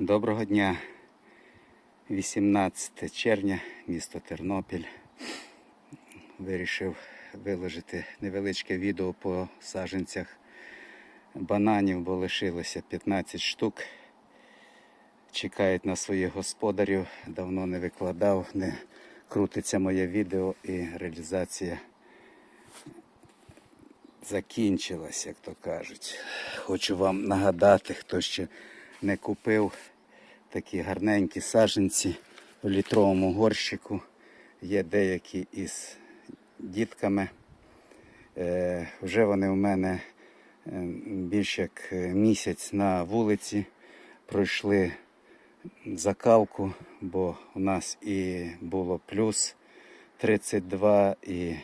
Доброго дня. 18 червня, місто Тернопіль. Вирішив виложити невеличке відео по саджанцях бананів, бо лишилося 15 штук. Чекають на своїх господарів. Давно не викладав, не крутиться моє відео і реалізація закінчилась, як то кажуть. Хочу вам нагадати, хто ще не купив такі гарненькі саджанці в літровому горщику. Є деякі із дітками. Е, вже вони в мене е, більш як місяць на вулиці пройшли закалку, бо у нас і було плюс 32 і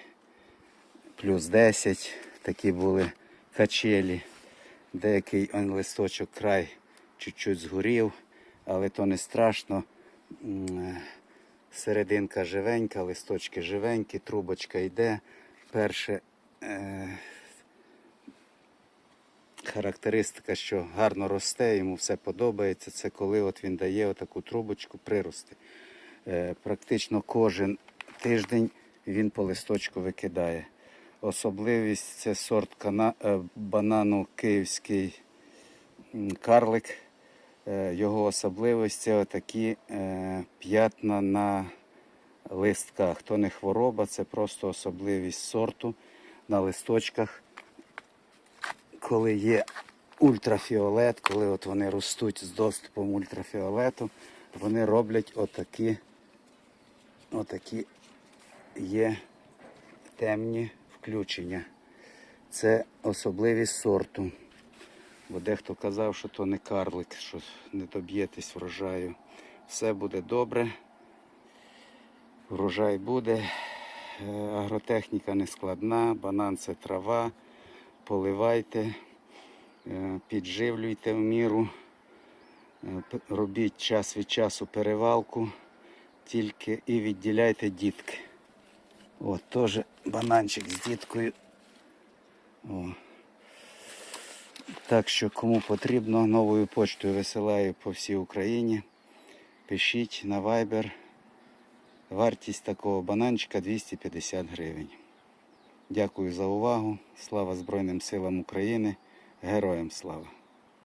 плюс 10. Такі були качелі. Деякий листочок край чуть-чуть згорів, але то не страшно. Е, Серединка живенька, листочки живенькі, трубочка йде. Перше е, характеристика, що гарно росте, йому все подобається. Це коли от він дає отаку трубочку прирости. Е, практично кожен тиждень він по листочку викидає. Особливість це сорт кана... е, банану київський карлик. Е, Його особливість це отакі е, п'ятна на листках. То не хвороба, це просто особливість сорту на листочках. Коли є ультрафіолет, коли от вони ростуть з доступом ультрафіолету, вони роблять отакі, отакі є темні включення. Це особливість сорту. Бо дехто казав, що то не карлик, що не доб'єтесь врожаю. Все буде добре. Врожай буде. Е, Агротехніка не складна, банан це трава. Поливайте, е, підживлюйте в міру, е, робіть час від часу перевалку, тільки і відділяйте дітки. От теж бананчик з діткою. О. Так що кому потрібно, новою почтою висилаю по всій Україні. Пишіть на Viber. Вартість такого бананчика 250 гривень. Дякую за увагу. Слава Збройним силам України. Героям слава!